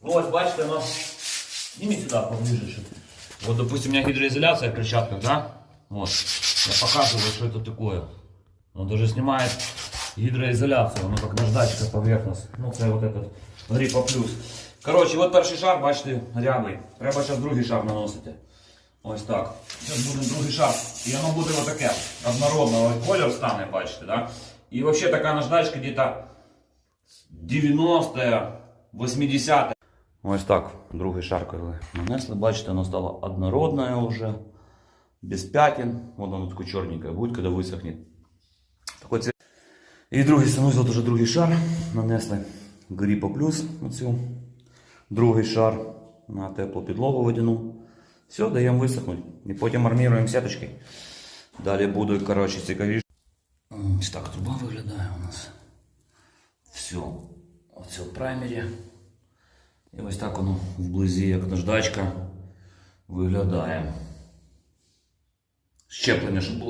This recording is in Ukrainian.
Ну ось бачите, воно. Сними сюда поближе. Что вот, допустим, у меня гидроизоляция в перчатках, да? Вот. Я показываю, что это такое. Он даже снимает гидроизоляцию, ну как наждачка поверхность. Ну це вот этот Гріпа плюс. Коротше, от перший шар, бачите, рябий. Треба зараз другий шар наносити. Ось так. Зараз буде другий шар. І воно буде отаке. Однородного колір стане, бачите, да? І взагалі така наждачка где-то 90 80 Ось так, другий шар, коли нанесли, бачите, воно стало однородне вже, без пятен. Вот воно таке чорненьке буде, коли висохне. Цвет. І другий санузел, теж другий шар. Нанесли Гріпо плюс оцю. Другий шар на теплу підлогу водяну. Все, даємо висохнути. І потім арміруємо сіточки. Далі буде, коротше, цікавіше. Ось так труба виглядає у нас. Все. Оце в праймері. І ось так воно вблизі, як наждачка, виглядає. Щеплення, щоб було.